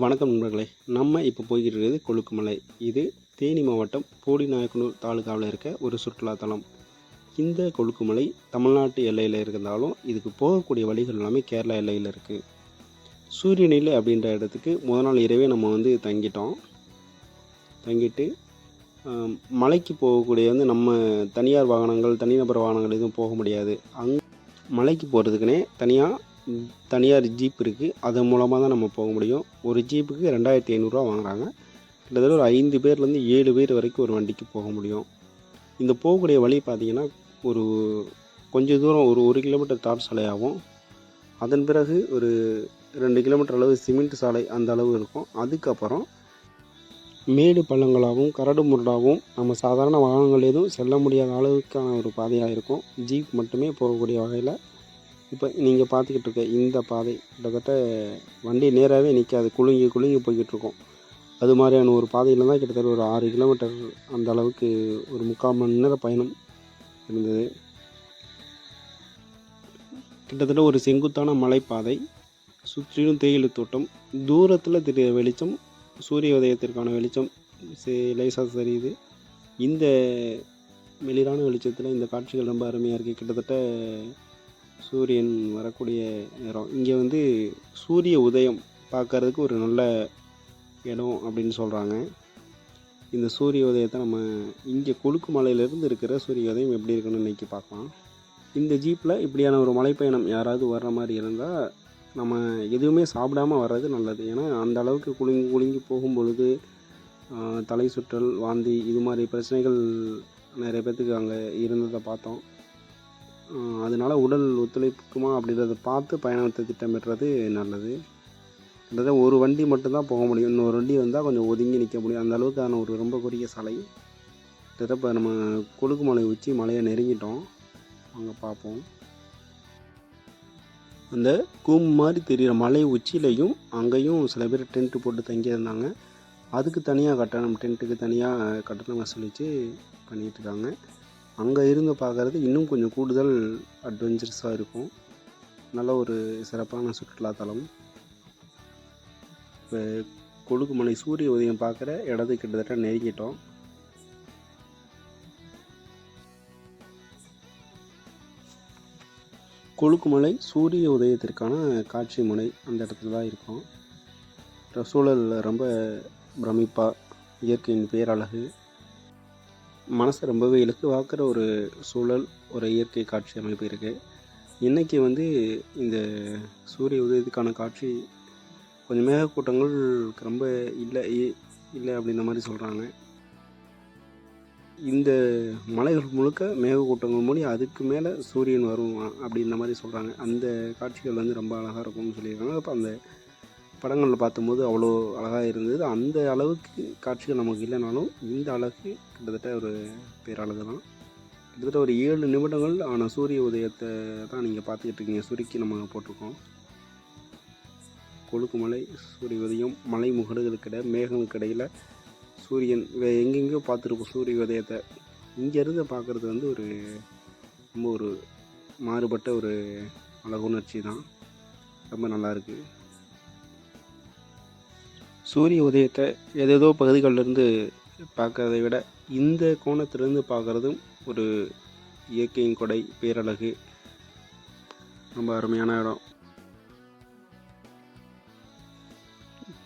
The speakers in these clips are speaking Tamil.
வணக்கம் நண்பர்களே. நம்ம இப்போ போய்கிட்டு இருக்கிறது கொழுக்குமலை. இது தேனி மாவட்டம் போடிநாயக்கனூர் தாலுகாவில் இருக்க ஒரு சுற்றுலாத்தலம் இந்த கொழுக்குமலை தமிழ்நாட்டு எல்லையில் இருந்தாலும் இதுக்கு போகக்கூடிய வழிகள் எல்லாமே கேரளா எல்லையில் இருக்குது சூரியநெல் அப்படின்ற இடத்துக்கு முத நாள் இரவே நம்ம வந்து தங்கிட்டோம். தங்கிட்டு மலைக்கு போகக்கூடிய வந்து நம்ம தனியார் வாகனங்கள் தனிநபர் வாகனங்கள் எதுவும் போக முடியாது. அங் மலைக்கு போகிறதுக்குனே தனியாக தனியார் ஜீப் இருக்குது அதன் மூலமாக தான் நம்ம போக முடியும். ஒரு ஜீப்புக்கு ரெண்டாயிரத்தி ஐநூறுரூவா வாங்குறாங்க. கிட்டத்தட்ட ஒரு ஐந்து பேர்லேருந்து ஏழு பேர் வரைக்கும் ஒரு வண்டிக்கு போக முடியும். இந்த போகக்கூடிய வழி பார்த்தீங்கன்னா ஒரு கொஞ்சம் தூரம் ஒரு ஒரு கிலோமீட்டர் தார் சாலையாகும் அதன் பிறகு ஒரு ரெண்டு கிலோமீட்டர் அளவு சிமெண்ட் சாலை அந்த அளவு இருக்கும். அதுக்கப்புறம் மேடு பள்ளங்களாகவும் கரடு முரடாகவும் நம்ம சாதாரண வாகனங்கள் எதுவும் செல்ல முடியாத அளவுக்கான ஒரு பாதையாக இருக்கும். ஜீப் மட்டுமே போகக்கூடிய வகையில் இப்போ நீங்கள் பார்த்துக்கிட்டு இருக்க இந்த பாதை கிட்டத்தட்ட வண்டி நேராகவே நிற்காது குலுங்கி குலுங்கி போய்கிட்டு இருக்கோம். அது மாதிரியான ஒரு பாதையில் தான் கிட்டத்தட்ட ஒரு ஆறு கிலோமீட்டர் அந்த அளவுக்கு ஒரு முக்கால் மணி நேர பயணம் இருந்தது. கிட்டத்தட்ட ஒரு செங்குத்தான மலைப்பாதை சுற்றிலும் தேயிலை தோட்டம் தூரத்தில் தெரிய வெளிச்சம் சூரிய உதயத்திற்கான வெளிச்சம் லேசாக தெரியுது. இந்த வெளிரான வெளிச்சத்தில் இந்த காட்சிகள் ரொம்ப அருமையாக இருக்குது கிட்டத்தட்ட சூரியன் வரக்கூடிய நேரம். இங்கே வந்து சூரிய உதயம் பார்க்கறதுக்கு ஒரு நல்ல இடம் அப்படின்னு சொல்கிறாங்க இந்த சூரிய உதயத்தை நம்ம இங்கே கொழுக்கு மலையிலேருந்து இருக்கிற சூரிய உதயம் எப்படி இருக்குன்னு இன்றைக்கி பார்க்கலாம். இந்த ஜீப்பில் இப்படியான ஒரு மலைப்பயணம் யாராவது வர்ற மாதிரி இருந்தால் நம்ம எதுவுமே சாப்பிடாம வர்றது நல்லது. ஏன்னா அந்த அளவுக்கு குலுங்கி குலுங்கி போகும் பொழுது தலை சுற்றல் வாந்தி இது மாதிரி பிரச்சனைகள் நிறைய பேர்த்துக்கு அங்கே இருந்ததை பார்த்தோம். அதனால உடல் ஒத்துழைப்புக்குமா அப்படின்றத பார்த்து பயணத்தை திட்டமிடுறது நல்லது. கிட்டத்தட்ட ஒரு வண்டி மட்டும்தான் போக முடியும். இன்னொரு வண்டி வந்தால் கொஞ்சம் ஒதுங்கி நிற்க முடியும். அந்த அளவுக்கான ஒரு ரொம்ப குறுகிய சாலை. கிட்டத்தட்ட இப்போ நம்ம கொழுக்குமலை உச்சி மலையை நெருங்கிட்டோம். அங்கே பார்ப்போம். அந்த கூம் மாதிரி தெரிகிற மலை உச்சியிலையும் அங்கேயும் சில பேர் டென்ட்டு போட்டு தங்கியிருந்தாங்க. அதுக்கு தனியாக கட்டணம் டென்ட்டுக்கு தனியாக கட்டணம் வசூலித்து பண்ணிகிட்டு இருக்காங்க. அங்கே இருந்து பார்க்குறது இன்னும் கொஞ்சம் கூடுதல் அட்வென்ச்சரஸாக இருக்கும். நல்ல ஒரு சிறப்பான சுற்றுலாத்தலம். இப்போ கொழுக்குமலை சூரிய உதயம் பார்க்குற இடத்துக்கு கிட்டத்தட்ட நெருங்கிட்டோம். கொழுக்குமலை சூரிய உதயத்திற்கான காட்சி முனை அந்த இடத்துல தான் இருக்கும். சூழல் ரொம்ப பிரமிப்பாக இயற்கையின் பேரழகு. மனசை ரொம்பவே இலக்குவாக்குற ஒரு சூழல் ஒரு இயற்கை காட்சி அமைப்பு இருக்குது இன்றைக்கி வந்து இந்த சூரிய உதயத்துக்கான காட்சி கொஞ்சம் மேகக்கூட்டங்கள் ரொம்ப இல்லை இல்லை அப்படின்ற மாதிரி சொல்கிறாங்க இந்த மலைகள் முழுக்க மேகக்கூட்டங்கள் மூலி அதுக்கு மேலே சூரியன் வரும் அப்படின்ற மாதிரி சொல்கிறாங்க அந்த காட்சிகள் வந்து ரொம்ப அழகாக இருக்கும்னு சொல்லியிருக்காங்க. அப்போ அந்த படங்களில் பார்த்தும்போது அவ்வளோ அழகாக இருந்தது. அந்த அளவுக்கு காட்சிகள் நமக்கு இல்லைனாலும் இந்த அளவுக்கு கிட்டத்தட்ட ஒரு பேரழகு தான். கிட்டத்தட்ட ஒரு ஏழு நிமிடங்கள் ஆனால் சூரிய உதயத்தை தான் நீங்கள் பார்த்துக்கிட்டு இருக்கீங்க. சுருக்கி நம்ம போட்டிருக்கோம். கொழுக்குமலை சூரிய உதயம் மலை முகடுகளுக்கிட மேகங்களுக்கு இடையில் சூரியன் வே- எங்கெங்கேயோ பார்த்துருப்போம் சூரிய உதயத்தை. இங்கேருந்து பார்க்குறது வந்து ஒரு ரொம்ப ஒரு மாறுபட்ட ஒரு அழகுணர்ச்சி தான். ரொம்ப நல்லாயிருக்கு சூரிய உதயத்தை ஏதேதோ பகுதிகளிலிருந்து பார்க்கறதை விட இந்த கோணத்திலிருந்து பார்க்குறதும் ஒரு இயற்கையின் கொடை பேரழகு. ரொம்ப அருமையான இடம்.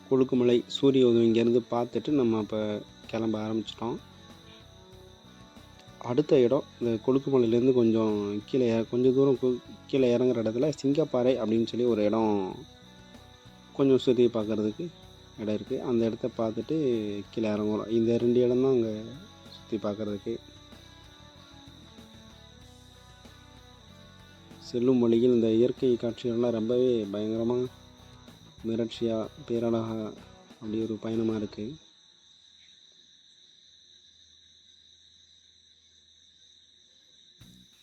கொழுக்குமலை சூரிய உதயம் இங்கேருந்து பார்த்துட்டு நம்ம இப்போ கிளம்ப ஆரம்பிச்சிட்டோம். அடுத்த இடம் இந்த கொழுக்குமலையிலேருந்து கொஞ்சம் கீழே கொஞ்சம் தூரம் கீழே இறங்குற இடத்துல சிங்கப்பாறை அப்படின்னு சொல்லி ஒரு இடம் கொஞ்சம் சுற்றி பார்க்குறதுக்கு இடம் இருக்குது அந்த இடத்த பார்த்துட்டு கீழே இறங்குறோம். இந்த ரெண்டு இடம் தான் அங்கே சுற்றி பார்க்குறதுக்கு. செல்லும் வழியில் இந்த இயற்கை காட்சிகள்லாம் ரொம்பவே பயங்கரமாக மிரட்சியாக பேரழகா அப்படி ஒரு பயணமாக இருக்குது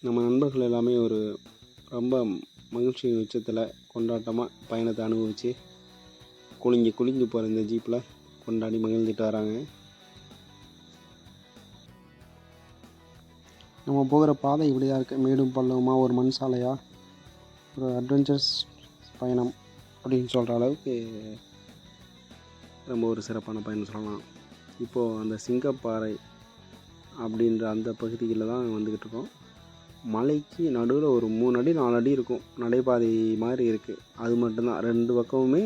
நம்ம நண்பர்கள் எல்லாமே ஒரு ரொம்ப மகிழ்ச்சி உச்சத்தில் கொண்டாட்டமாக பயணத்தை அனுபவித்து குலுங்கி குலுங்கி போகிற இந்த ஜீப்பில் கொண்டாடி மகிழ்ந்துட்டு வராங்க. நம்ம போகிற பாதை இப்படி தான் இருக்குது மேடும் பள்ளவுமா ஒரு மண் சாலையாக ஒரு அட்வென்ச்சர்ஸ் பயணம் அப்படின்னு சொல்கிற அளவுக்கு ரொம்ப ஒரு சிறப்பான பயணம் சொல்லலாம். இப்போது அந்த சிங்கப்பாறை அப்படின்ற அந்த பகுதிகளில் தான் வந்துக்கிட்டு இருக்கோம். மலைக்கு நடுவில் ஒரு மூணு அடி நாலு அடி இருக்கும். நடைபாதை மாதிரி இருக்குது அது மட்டும்தான். ரெண்டு பக்கமுமே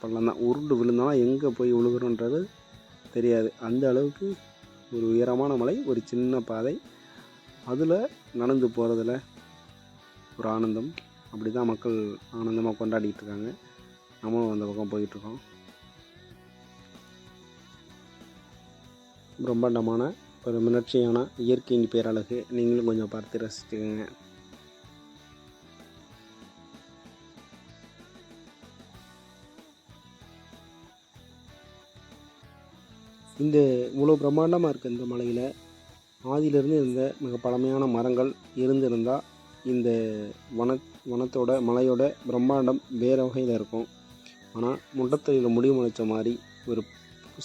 பள்ளம் தான். உருண்டு விழுந்தாலும் எங்கே போய் விழுகிறோன்றது தெரியாது. அந்த அளவுக்கு ஒரு உயரமான மலை ஒரு சின்ன பாதை. அதில் நடந்து போகிறதுல ஒரு ஆனந்தம். அப்படி தான் மக்கள் ஆனந்தமாக கொண்டாடிட்டு இருக்காங்க. நம்மளும் அந்த பக்கம் போயிட்டுருக்கோம். பிரம்மாண்டமான ஒரு மிளர்ச்சியான இயற்கையின் பேரழகு. நீங்களும் கொஞ்சம் பார்த்து ரசிச்சுக்கோங்க. இந்த இவ்வளோ பிரம்மாண்டமாக இருக்க இந்த மலையில் ஆதியிலிருந்து இருந்த மிக பழமையான மரங்கள் இருந்திருந்தால் இந்த வன வனத்தோட மலையோட பிரம்மாண்டம் வேறு வகையில் இருக்கும். ஆனால் முண்டத்தொழிலில் முடிவு முளைச்ச மாதிரி ஒரு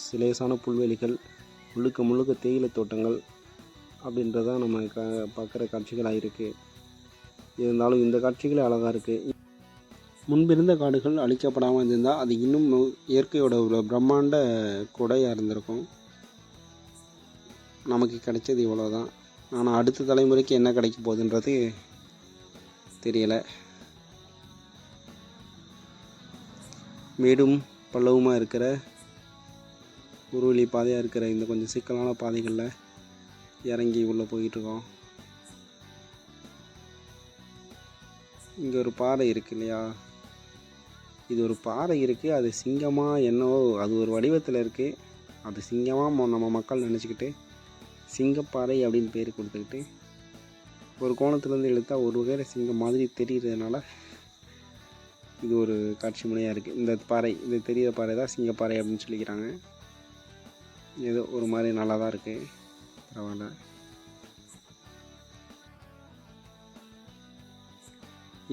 சிலேசான புல்வெளிகள் முழுக்க முழுக்க தேயிலை தோட்டங்கள் அப்படின்றதான் நம்ம க பார்க்குற காட்சிகளாக இருக்குது இருந்தாலும் இந்த காட்சிகளே அழகாக இருக்குது முன்பிருந்த காடுகள் அழிக்கப்படாமல் இருந்திருந்தால் அது இன்னும் இயற்கையோட ஒரு பிரம்மாண்ட கொடையாக இருந்திருக்கும். நமக்கு கிடைச்சது இவ்வளோ தான் ஆனால் அடுத்த தலைமுறைக்கு என்ன கிடைக்க போகுதுன்றது தெரியலை. மேடும் பள்ளவுமாக இருக்கிற ஒரு வழி பாதையாக இருக்கிற இந்த கொஞ்சம் சிக்கலான பாதைகளில் இறங்கி உள்ளே போயிட்டுருக்கோம். இங்கே ஒரு பாறை இருக்கு இல்லையா? இது ஒரு பாறை இருக்குது அது சிங்கமாக என்னவோ அது ஒரு வடிவத்தில் இருக்குது அது சிங்கமாக நம்ம மக்கள் நினச்சிக்கிட்டு சிங்கப்பாறை அப்படின்னு பேர் கொடுத்துக்கிட்டு ஒரு கோணத்துலேருந்து இழுத்தால் ஒரு வகையில் சிங்கம் மாதிரி தெரிகிறதுனால இது ஒரு காட்சி முறையாக இருக்குது இந்த பாறை இது தெரிகிற பாறை தான் சிங்கப்பாறை அப்படின்னு சொல்லிக்கிறாங்க. ஏதோ ஒரு மாதிரி நல்லா தான் இருக்குது பரவாயில்ல.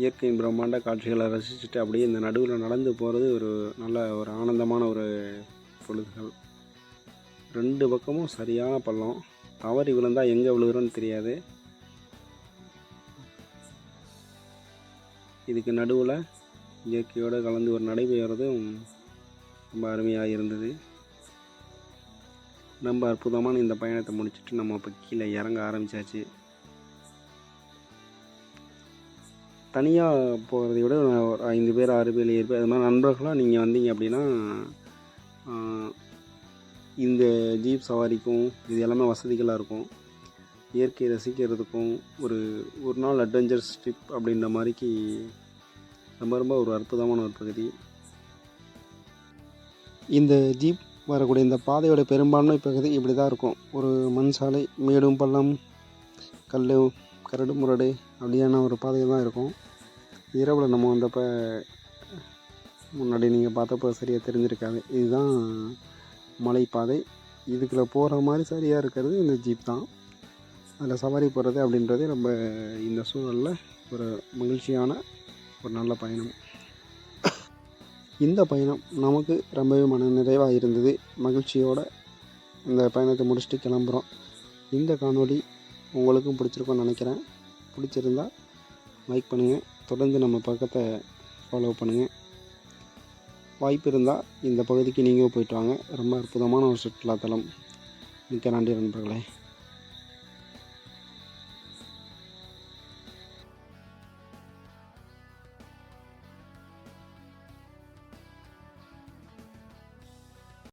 இயற்கையின் பிரம்மாண்ட காட்சிகளை ரசிச்சுட்டு அப்படியே இந்த நடுவில் நடந்து போகிறது ஒரு நல்ல ஒரு ஆனந்தமான ஒரு பொழுதுகள். ரெண்டு பக்கமும் சரியான பள்ளம். தவறி விழுந்தால் எங்கே விழுகிறோன்னு தெரியாது. இதுக்கு நடுவில் இயற்கையோடு கலந்து ஒரு நடைபெறுறதும் ரொம்ப அருமையாக இருந்தது. ரொம்ப அற்புதமான இந்த பயணத்தை முடிச்சுட்டு நம்ம இப்போ கீழே இறங்க ஆரம்பித்தாச்சு தனியாக போகிறத விட ஒரு ஐந்து பேர் ஆறு பேர் ஏழு பேர் அது மாதிரி நண்பர்களாக நீங்கள் வந்தீங்க அப்படின்னா இந்த ஜீப் சவாரிக்கும் இது எல்லாமே வசதிகளாக இருக்கும். இயற்கையை ரசிக்கிறதுக்கும் ஒரு ஒரு நாள் அட்வென்ச்சர்ஸ் ட்ரிப் அப்படின்ற மாதிரிக்கு ரொம்ப ரொம்ப ஒரு அற்புதமான ஒரு பகுதி. இந்த ஜீப் வரக்கூடிய இந்த பாதையோட பெரும்பான்மை பகுதி இப்படி தான் இருக்கும். ஒரு மண் சாலை மேடும் பள்ளம் கல் கரடு முரடு அப்படியான ஒரு பாதை தான் இருக்கும். இரவில் நம்ம வந்தப்போ முன்னாடி நீங்கள் பார்த்தப்போ சரியாக தெரிஞ்சிருக்காது. இதுதான் மலைப்பாதை. இதுக்குள்ளே போகிற மாதிரி சரியாக இருக்கிறது இந்த ஜீப் தான். அதில் சவாரி போகிறது அப்படின்றது ரொம்ப இந்த சூழலில் ஒரு மகிழ்ச்சியான ஒரு நல்ல பயணம். இந்த பயணம் நமக்கு ரொம்பவே மன நிறைவாக இருந்தது. மகிழ்ச்சியோடு இந்த பயணத்தை முடிச்சுட்டு கிளம்புறோம். இந்த காணொளி உங்களுக்கும் பிடிச்சிருக்கும்னு நினைக்கிறேன். பிடிச்சிருந்தா லைக் பண்ணுங்கள் தொடர்ந்து நம்ம பக்கத்தை ஃபாலோ பண்ணுங்கள் வாய்ப்பு இருந்தால் இந்த பகுதிக்கு நீங்களும் போயிட்டு வாங்க. ரொம்ப அற்புதமான ஒரு சுற்றுலாத்தலம். மிக்க நன்றி நண்பர்களே.